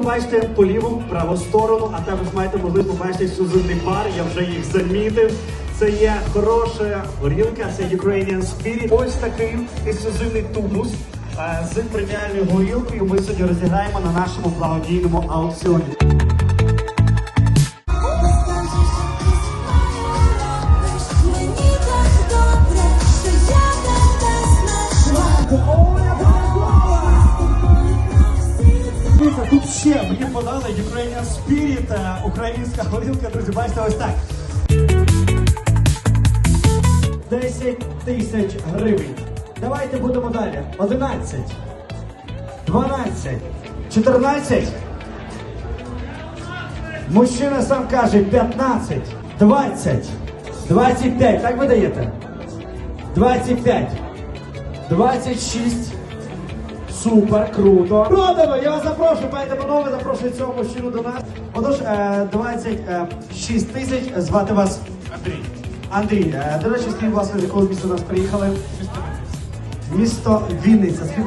бачите по ліву, праву сторону, а також маєте можливість побачити ексклюзивний бар. Я вже їх замітив. Це є хороша горілка, це Ukrainian Spirit. Ось такий ексклюзивний тубус е, з преміальною горілкою. Ми сьогодні розіграємо на нашому благодійному аукціоні. Ще мені подали Ukrainian Spirit, е, українська горілка, друзі, бачите, ось так. 10 тисяч гривень. Давайте будемо далі. 11, 12, 14. Мужчина сам каже 15, 20, 25. Так ви даєте? 25, 26. Супер, круто. Продано! Я вас запрошую, пані панове, запрошую цього мужчину до нас. Отож, е, 26 тисяч, звати вас Андрій. Андрій, е, до речі, скільки вас з якого міста до нас приїхали? Місто Вінниця.